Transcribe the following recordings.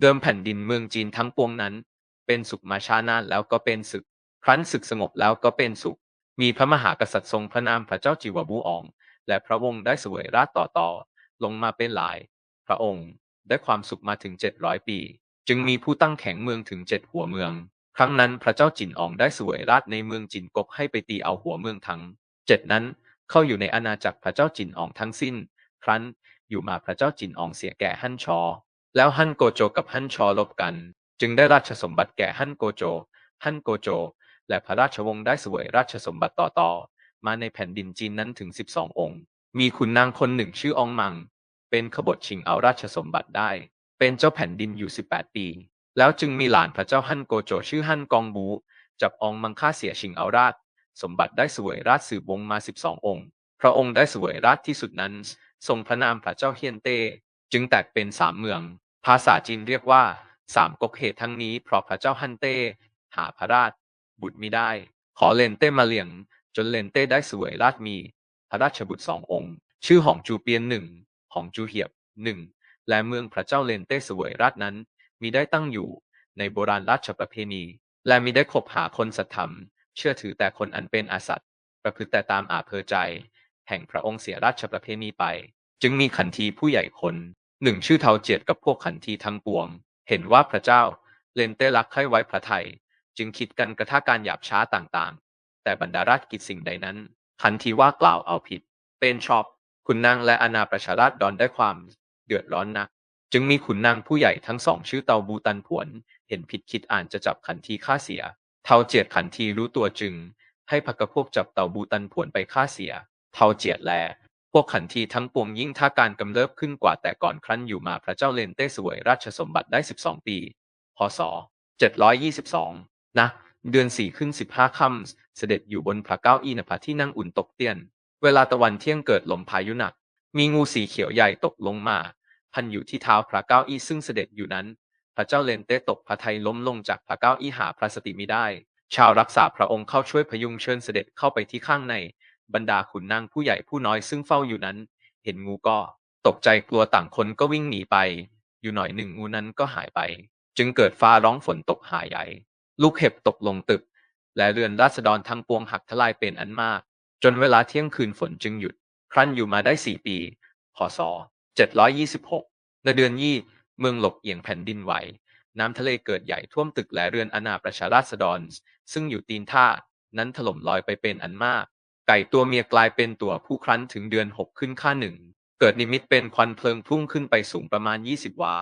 เดิมแผ่นดินเมืองจีนทั้งปวงนั้น เป็นสุขมาช้านานแล้วก็เป็นศึก ครั้นศึกสงบแล้วก็เป็นสุข มีพระมหากษัตริย์ทรงพระนามพระเจ้าจิวบูออง และพระวงศ์ได้เสวยราชต่อต่อลงมาเป็นหลาย พระองค์ได้ความสุขมาถึงเจ็ดร้อยปี จึงมีผู้ตั้งแข็งเมืองถึงเจ็ดหัวเมือง ครั้งนั้นพระเจ้าจินอองได้เสวยราชในเมืองจินกกให้ไปตีเอาหัวเมืองทั้งเจ็ดนั้นเข้าอยู่ในอาณาจักรพระเจ้าจินอองทั้งสิ้น ครั้นอยู่มาพระเจ้าจินอองเสียแก่ฮั่นชอ แล้วฮั่นโกโจกับฮั่นชอลบกัน จึงได้ราชสมบัติแก่ฮั่นโกโจ ฮั่นโกโจ และพระราชวงศ์ได้เสวยราชสมบัติต่อๆ มาในแผ่นดินจีนนั้นถึง 12 องค์ มีขุนนางคนหนึ่งชื่อองมัง เป็นขบฏชิงเอาราชสมบัติได้ เป็นเจ้าแผ่นดินอยู่ 18 ปี แล้วจึงมีหลานพระเจ้าฮั่นโกโจชื่อฮั่นกองบูจับองมังฆ่าเสียชิงเอาราช สมบัติได้เสวยราชสืบวงศ์มา 12 องค์ พระองค์ได้เสวยราชที่สุดนั้น ทรงพระนามพระเจ้าเฮียนเต้จึงแตกเป็นสามเมือง ภาษาจีนเรียกว่า สามก๊กเหตุทั้งนี้เพราะพระเจ้าฮันเต้ หาพระราช บุตรมิได้ ขอเลนเต้มาเลี้ยง จนเลนเต้ได้สวยราชมี พระราชบุตรสององค์ ชื่อหองจูเปียนหนึ่งหองจูเหียบหนึ่งและเมืองพระเจ้าเลนเต้สวยราชนั้น มีได้ตั้งอยู่ในโบราณราชประเพณี และมีได้คบหาคนสัตธรรม เชื่อถือแต่คนอันเป็นอาสัตย์ประพฤติแต่ตามอาเพอใจ แห่งพระองค์เสียราชประเพณีไป จึงมีขันทีผู้ใหญ่คน หนึ่งชื่อเทาเจียดกับพวกขันทีทั้งปวง เห็นว่าพระเจ้าเลนเต้รักใคร่ไว้พระไทย จึงคิดกันกระท่าการหยาบช้าต่างๆ แต่บรรดาราชกิจสิ่งใดนั้น ขันทีว่ากล่าวเอาผิด เป็นชอบขุนนางและอาณาประชาราชดอนได้ความเดือดร้อนนัก จึงมีขุนนางผู้ใหญ่ทั้งสองชื่อเตาบูตันผวน เห็นผิดคิดอ่านจะจับขันทีฆ่าเสีย เทาเจียดขันทีรู้ตัวจึง ให้พักกระพวกจับเตาบูตันผวนไปฆ่าเสีย เทาเจียดแล วกขันทีทั้งปวงยิ่งท่าการกำเริบขึ้นกว่าแต่ก่อนครั้นอยู่มาพระเจ้าเลนเต้สวยราชสมบัติได้ 12 ปี พศ 722 นะ เดือนสี่ขึ้นสิบห้าค่ำเสด็จอยู่บนพระเก้าอี้นภาที่นั่งอุ่นตกเตียน เวลาตะวันเที่ยงเกิดลมพายุหนัก มีงูสีเขียวใหญ่ตกลงมา พันอยู่ที่เท้าพระเก้าอี้ซึ่งเสด็จอยู่นั้น พระเจ้าเลนเต้ตกพระไทยล้มลงจากพระเก้าอี้หาพระสติมิได้ ชาวรักษาพระองค์เข้าช่วยพยุงเชิญเสด็จเข้าไปที่ข้างใน บรรดาขุนนางผู้ใหญ่ผู้น้อยซึ่งเฝ้าอยู่นั้น เห็นงูก็ตกใจกลัวต่างคนก็วิ่งหนีไป อยู่หน่อยหนึ่งงูนั้นก็หายไป จึงเกิดฟ้าร้องฝนตกหาใหญ่ ลูกเห็บตกลงตึก และเรือนราษฎรทั้งปวงหักทลายเป็นอันมาก จนเวลาเที่ยงคืนฝนจึงหยุด ครั้นอยู่มาได้สี่ปีพศ726ในเดือนยี่เมืองหลบเอียงแผ่นดินไหว น้ำทะเลเกิดใหญ่ท่วมตึกและเรือนอาณาประชาราษฎร ซึ่งอยู่ตีนท่านั้นถล่มลอยไปเป็นอันมาก ไก่ตัวเมียกลายเป็นตัวผู้ครั้นถึงเดือนหกขึ้นค่าหนึ่ง เกิดนิมิตเป็นควันเพลิงพุ่งขึ้นไปสูงประมาณ20วา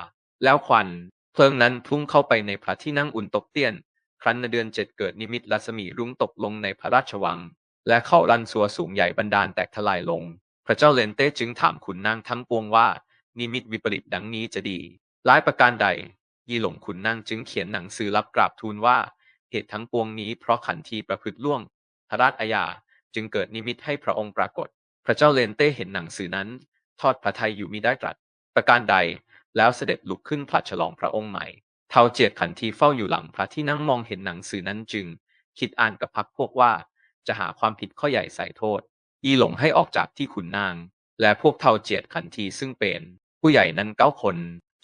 แล้วควันเพลิงนั้นพุ่งเข้าไปในพระที่นั่งอุ่นตกเตี้ยน ครั้นในเดือนเจ็ดเกิดนิมิตรัศมีรุ้งตกลงในพระราชวัง และเข้ารันสัวสูงใหญ่บันดาลแตกทลายลง พระเจ้าเลนเต้จึงถามขุนนางทั้งปวงว่า นิมิตวิปริตดังนี้จะดีร้ายประการใด ยีหลงขุนนางจึงเขียนหนังสือรับกราบทูลว่า เหตุทั้งปวงนี้เพราะขันทีประพฤติล่วงพระราชอาญา จึงเกิดนิมิตให้พระองค์ปรากฏ พระเจ้าเลนเต้เห็นหนังสือนั้น ทอดพระทัยอยู่มิได้ตรัส ประการใดแล้วเสด็จลุกขึ้นผลัดฉลองพระองค์ใหม่เท้าเจียดขันทีเฝ้าอยู่หลังพระที่นั่งมองเห็นหนังสือนั้นจึง คิดอ่านกับพักพวกว่า จะหาความผิดข้อใหญ่ใส่โทษ ยีหลงให้ออกจากที่ขุนนาง และพวกเท้าเจียดขันทีซึ่งเป็น ผู้ใหญ่นั้นเก้าคน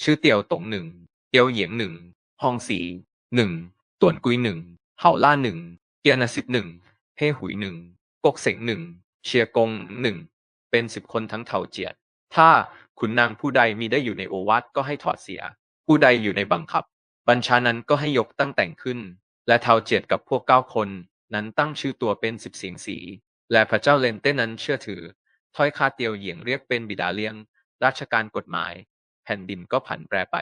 ชื่อเตียวตงหนึ่งเตียวเหยียงหนึ่งฮองสีหนึ่งต่วนกุยหนึ่งเห่าล่าหนึ่งเกียรนาสิบหนึ่งเฮหุยหนึ่ง กกเสงหนึ่งเชียกงหนึ่งเป็นสิบคนทั้งเท่าเจียด ถ้าขุนนางผู้ใดมีได้อยู่ในโอวาทก็ให้ถอดเสีย ผู้ใดอยู่ในบังคับ บัญชานั้นก็ให้ยกตั้งแต่งขึ้น และเท่าเจียดกับพวกเก้าคน นั้นตั้งชื่อตัวเป็นสิบเสียงสี และพระเจ้าเลนเต้นั้นเชื่อถือ ถ้อยคาเตียวเหยียงเรียกเป็นบิดาเลี้ยง ราชการกฎหมาย แผ่นดินก็ผันแปรไป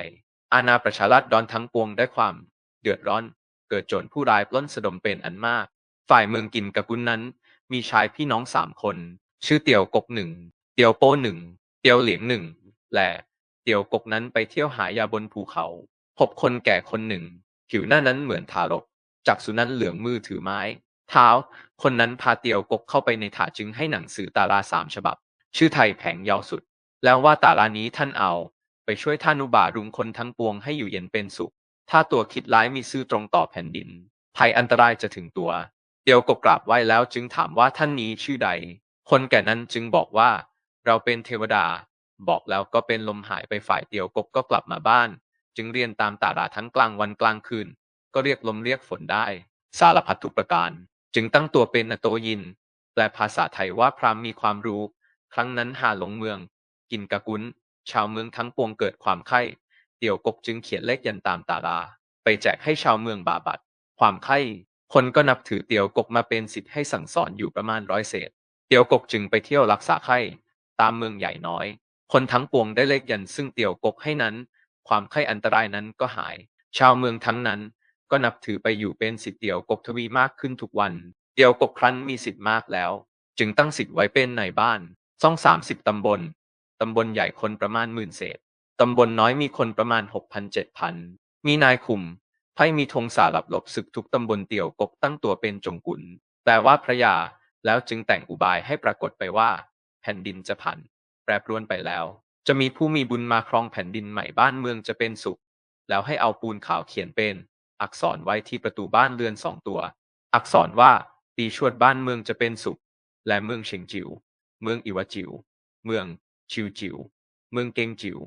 อาณาประชาราษฎรทั้งปวงได้ความ เดือดร้อน เกิดโจรผู้ร้ายปล้นสะดมเป็นอันมาก ฝ่ายเมืองกินกะกุนนั้น มีชายพี่น้องสามคน ชื่อเตียวกกหนึ่ง เตียวโป้หนึ่ง เตียวเหลียงหนึ่ง และเตียวกกนั้นไปเที่ยวหายาบนภูเขา พบคนแก่คนหนึ่ง ผิวหน้านั้นเหมือนทารก จากสุนันเหลืองมือถือไม้ เท้า คนนั้นพาเตียวกกเข้าไปในถาจึงให้หนังสือตาราสามฉบับ ชื่อไทยแผงยาวสุด แล้วว่าตารานี้ท่านเอา ไปช่วยท่านุบารุงคนทั้งปวงให้อยู่เย็นเป็นสุข ถ้าตัวคิดร้ายมีซื่อตรงต่อแผ่นดินภัยอันตรายจะถึงตัว เตียวกบกราบไหว้แล้วจึงถามว่าท่านนี้ชื่อใด คนแก่นั้นจึงบอกว่า เราเป็นเทวดา บอกแล้วก็เป็นลมหายไปฝ่ายเตียวกบก็กลับมาบ้าน จึงเรียนตามตาราทั้งกลางวันกลางคืน ก็เรียกลมเรียกฝนได้ สารพัดทุกประการ จึงตั้งตัวเป็นอโตยิน แปลภาษาไทยว่าพรามมีความรู้ ครั้งนั้นหาหลงเมือง กินกะกุนชาวเมืองทั้งปวงเกิดความไข้ เตี่ยวกกจึงเขียนเลขยันตามตารา ไปแจกให้ชาวเมืองบาบัดความไข้ คนก็นับถือเตี่ยวกกมาเป็นสิทธิ์ให้สั่งสอนอยู่ประมาณร้อยเศษ เตี่ยวกกจึงไปเที่ยวรักษาไข้ตามเมืองใหญ่น้อย คนทั้งปวงได้เลขยันซึ่งเตี่ยวกกให้นั้น ความไข้อันตรายนั้นก็หาย ชาวเมืองทั้งนั้น ก็นับถือไปอยู่เป็นสิทธิ์เตี่ยวกกทวีมากขึ้นทุกวัน เตี่ยวกกครั้นมีสิทธิ์มากแล้ว จึงตั้งสิทธิ์ไว้เป็นในบ้านซ่องสามสิบตำบล ตำบลใหญ่คนประมาณหมื่นเศษ ตำบลน้อยมีคนประมาณหกพันเจ็ดพัน มีนายคุม ไพ่มีธงสารับหลบศึกทุกตำบลเตี่ยวกกตั้งตัวเป็นจงกุลแต่ว่าพระยา แล้วจึงแต่งอุบายให้ปรากฏไปว่า แผ่นดินจะพัน แปรปรวนไปแล้ว จะมีผู้มีบุญมาครองแผ่นดินใหม่บ้านเมืองจะเป็นสุข แล้วให้เอาปูนขาวเขียนเป็น อักษรไว้ที่ประตูบ้านเรือนสองตัว อักษรว่าปีชวดบ้านเมืองจะเป็นสุข และเมืองเชียงจิว เมืองอิวจิว เมืองชิวจิว เมืองเกงจิว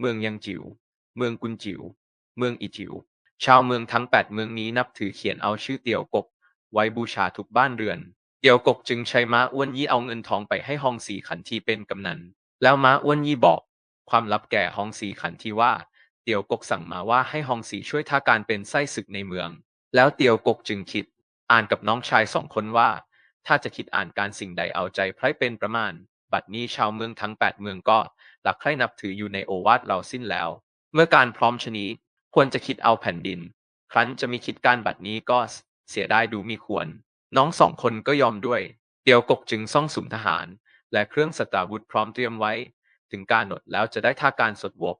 เมืองยังจิว เมืองกุนจิว เมืองอีจิว ชาวเมืองทั้งแปดเมืองนี้นับถือเขียนเอาชื่อเตียวกก ไว้บูชาทุกบ้านเรือน เตียวกกจึงใช้ม้าอ้วนยี่เอาเงินทองไปให้ฮองสีขันทีเป็นกำนัน แล้วม้าอ้วนยี่บอก ความลับแก่ฮองสีขันทีว่า เตียวกกสั่งมาว่าให้ฮองสีช่วยท่าการเป็นไส้ศึกในเมือง แล้วเตียวกกจึงคิด อ่านกับน้องชายสองคนว่า ถ้าจะคิดอ่านการสิ่งใดเอาใจไพร่เป็นประมาณ บัดนี้ชาวเมืองทั้งแปดเมืองก็หลักใคร่นับถืออยู่ในโอวาทเราสิ้นแล้ว เมื่อการพร้อมชนี้ ควรจะคิดเอาแผ่นดิน ครั้นจะมีคิดการบัดนี้ก็เสียได้ดูมีควร น้องสองคนก็ยอมด้วย เตียวกกจึงซ่องสุมทหาร และเครื่องสตราวุธพร้อมเตรียมไว้ ถึงการหนดแล้วจะได้ท่าการสดวบ